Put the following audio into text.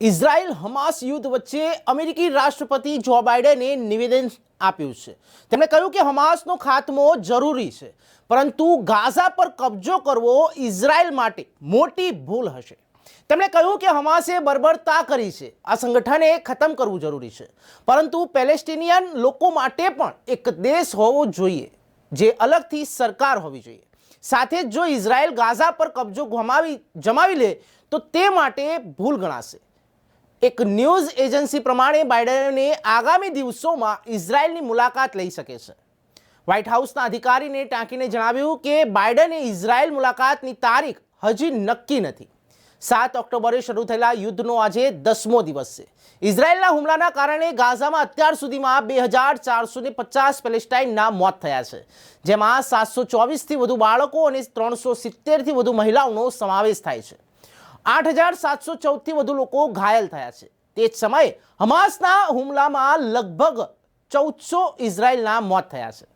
Israel Hamas યુદ્ધ વચ્ચે અમેરિકી રાષ્ટ્રપતિ જો બાઇડેને નિવેદન આપ્યું છે. તેમણે કહ્યું કે હમાસનો ખાત્મો જરૂરી છે, પરંતુ ગાઝા પર કબજો કરવો ઇઝરાયલ માટે મોટી ભૂલ હશે. તેમણે કહ્યું કે હમાસે બર્બરતા કરી છે, આ સંગઠને ખતમ કરવું જરૂરી છે, પરંતુ પેલેસ્ટિનિયન લોકો માટે પણ એક દેશ હોવો જોઈએ, જે અલગથી સરકાર હોવી જોઈએ. સાથે જ જો ઇઝરાયલ ગાઝા પર કબજો ગુમાવી, જમાવી લે, તો તે માટે ભૂલ ગણાશે. એક ન્યૂઝ એજન્સી પ્રમાણે બાઇડને આગામી દિવસોમાં ઇઝરાયલની મુલાકાત લઈ શકે છે. વ્હાઇટ હાઉસના અધિકારીને ટાંકીને જણાવ્યું કે બાઇડને ઇઝરાયલ મુલાકાતની તારીખ હજી નક્કી નથી. સાત ઓક્ટોબરે શરૂ થયેલા યુદ્ધનો આજે દસમો દિવસ છે. ઇઝરાયલના હુમલાના કારણે ગાઝામાં અત્યાર સુધીમાં બે હજાર ચારસો ને પચાસ પેલેસ્ટાઇનના મોત થયા છે. જેમાં સાતસો ચોવીસથી વધુ બાળકો અને ત્રણસો સિત્તેરથી વધુ મહિલાઓનો સમાવેશ થાય છે. આઠ હજાર સાતસો ચૌદથી વધુ લોકો ઘાયલ થયા છે. તે જ સમયે હમાસના હુમલામાં લગભગ ચૌદસો ઇઝરાયલના મોત થયા છે.